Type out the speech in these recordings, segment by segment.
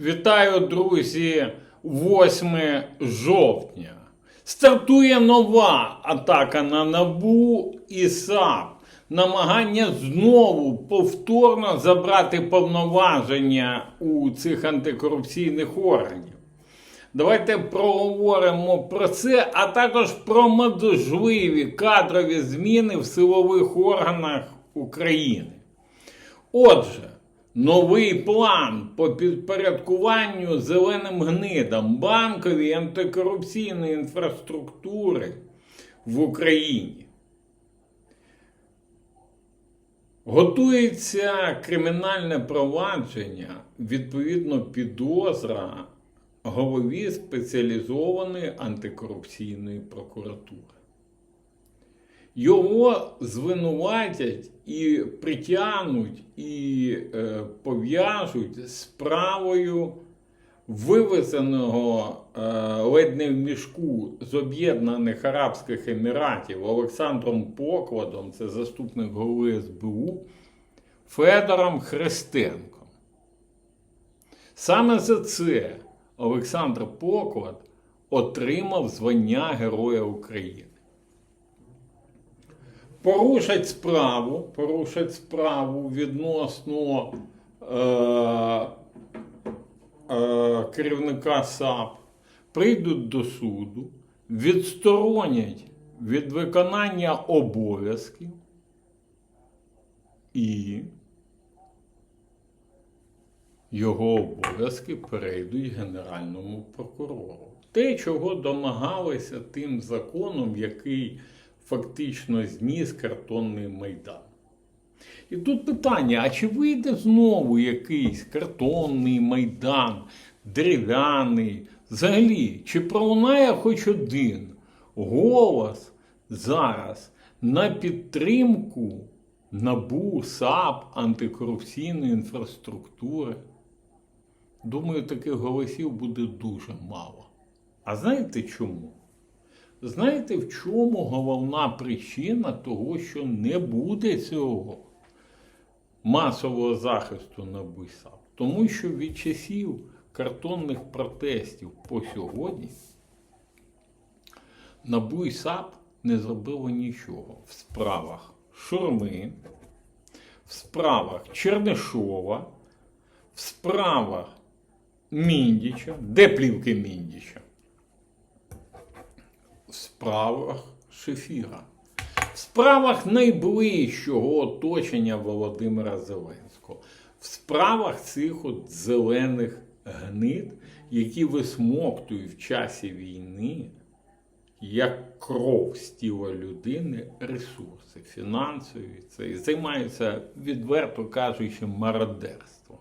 Вітаю, друзі! 8 жовтня. Стартує нова атака на НАБУ і САП. Намагання знову повторно забрати повноваження у цих антикорупційних органів. Давайте проговоримо про це, а також про можливі кадрові зміни в силових органах України. Отже, новий план по підпорядкуванню зеленим гнидам банкової антикорупційної інфраструктури в Україні. Готується кримінальне провадження, відповідно, підозра голові спеціалізованої антикорупційної прокуратури. Його звинуватять і притягнуть, і е, пов'яжуть з справою вивезеного е, ледь не в мішку з Об'єднаних Арабських Еміратів Олександром Покладом, це заступник голови СБУ, Федором Христенком. Саме за це Олександр Поклад отримав звання Героя України. Порушать справу, порушать справу відносно е, е, керівника САП, прийдуть до суду, відсторонять від виконання обов'язків і його обов'язки перейдуть Генеральному прокурору. Те, чого домагалися тим законом, який фактично зніс картонний майдан. І тут питання: а чи вийде знову якийсь картонний майдан, дерев'яний? Взагалі, чи пролунає хоч один голос зараз на підтримку НАБУ, САП, антикорупційної інфраструктури? Думаю, таких голосів буде дуже мало. А знаєте чому? Знаєте, в чому головна причина того, що не буде цього масового захисту на БУСАП? Тому що від часів картонних протестів по сьогодні НАБУ і САП не зробило нічого в справах Шурми, в справах Чернишова, в справах Міндіча, де плівки Міндіча? В справах Шефіра, в справах найближчого оточення Володимира Зеленського, в справах цих от зелених гнид, які висмоктують в часі війни, як кров з тіла людини, ресурси фінансові, це і займаються, відверто кажучи, мародерством.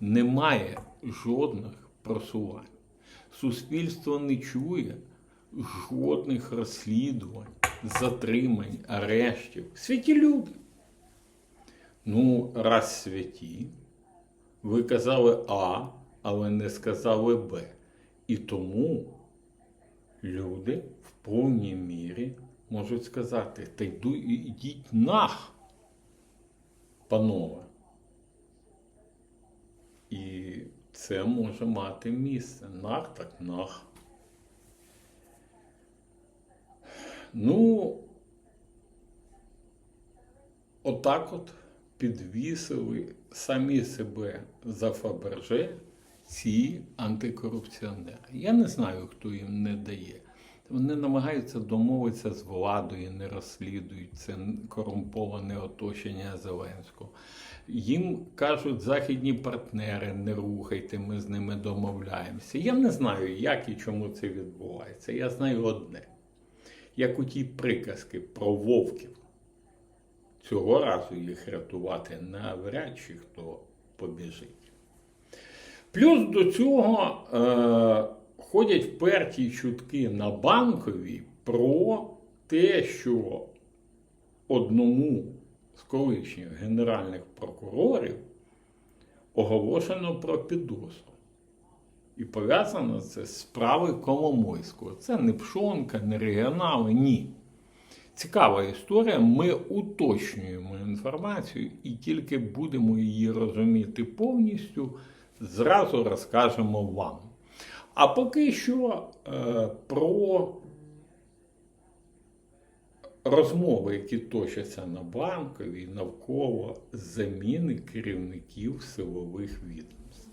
Немає жодних просувань. Суспільство не чує жодних розслідувань, затримань, арештів. Святі люди. Ну, раз святі, ви казали А, але не сказали Б. І тому люди в повній мірі можуть сказати: та йду йдіть нах, панове. І це може мати місце. Нах так нах. Ну, отак от підвісили самі себе за Фаберже ці антикорупціонери. Я не знаю, хто їм не дає. Вони намагаються домовитися з владою, не розслідують це корумповане оточення Зеленського. Їм кажуть західні партнери, не рухайте, ми з ними домовляємося. Я не знаю, як і чому це відбувається. Я знаю одне. Як у тій приказки про вовків. Цього разу їх рятувати навряд чи хто побіжить. Плюс до цього е, ходять вперті чутки на банковій про те, що одному з колишніх генеральних прокурорів оголошено про підозру. І пов'язано це з справою Коломойського. Це не пшонка, не регіонали, ні. Цікава історія. Ми уточнюємо інформацію і тільки будемо її розуміти повністю, зразу розкажемо вам. А поки що е, про розмови, які точаться на банковій навколо заміни керівників силових відомств.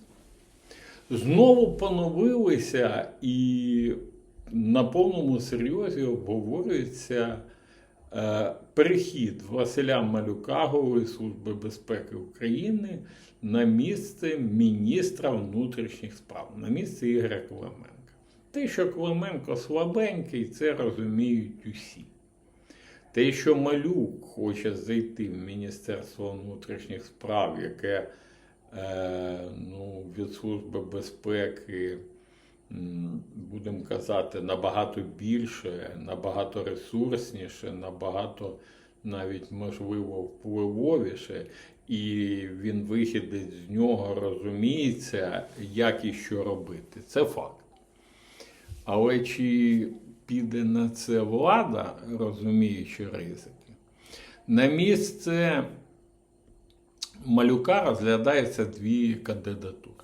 Знову поновилися і на повному серйозі обговорюється е, перехід Василя Малюка, голови Служби безпеки України, на місце міністра внутрішніх справ, на місце Ігоря Клименка. Те, що Клименко слабенький, це розуміють усі. Те, що Малюк хоче зайти в Міністерство внутрішніх справ, яке ну, від Служби безпеки, будемо казати, набагато більше, набагато ресурсніше, набагато навіть можливо впливовіше, і він вихідець з нього розуміється, як і що робити. Це факт. Але чи піде на це влада, розуміючи ризики? На місце малюка розглядається дві кандидатури.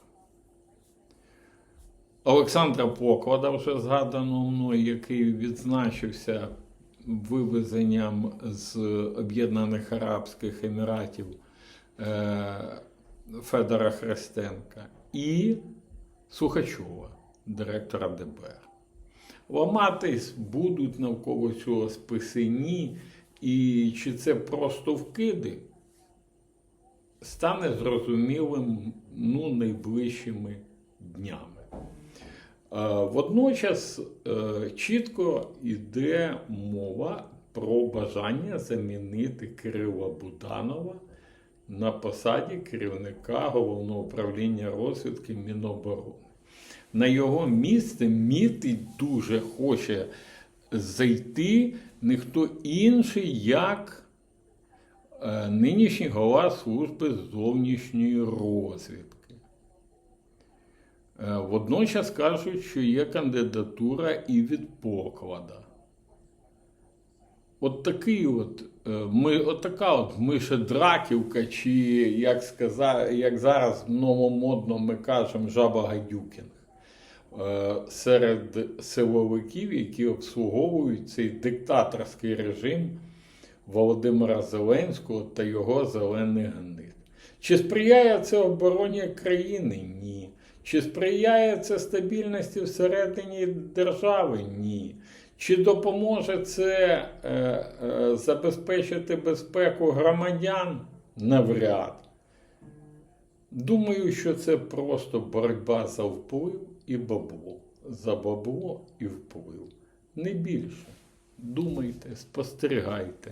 Олександра Поклада, вже згаданого мною, який відзначився вивезенням з Об'єднаних Арабських Еміратів е, Федора Христенка, і Сухачова, директора ДБР. Ламатись будуть навколо цього списані, і чи це просто вкиди, стане зрозумілим ну, найближчими днями. Е, Водночас е, чітко йде мова про бажання замінити Кирила Буданова на посаді керівника головного управління розвідки Міноборони. На його місце міти дуже хоче зайти ніхто інший, як нинішній голова служби зовнішньої розвідки. Е, Водночас кажуть, що є кандидатура і від поклада. От такий от, е, ми, от така от мишедраківка, чи як, сказа, як зараз новомодно ми кажемо, жаба гадюкінг е, серед силовиків, які обслуговують цей диктаторський режим Володимира Зеленського та його зелених гнид. Чи сприяє це обороні країни? Ні. Чи сприяє це стабільності всередині держави? Ні. Чи допоможе це е, е, забезпечити безпеку громадян? Навряд. Думаю, що це просто боротьба за вплив і бабло. За бабло і вплив. Не більше. Думайте, спостерігайте.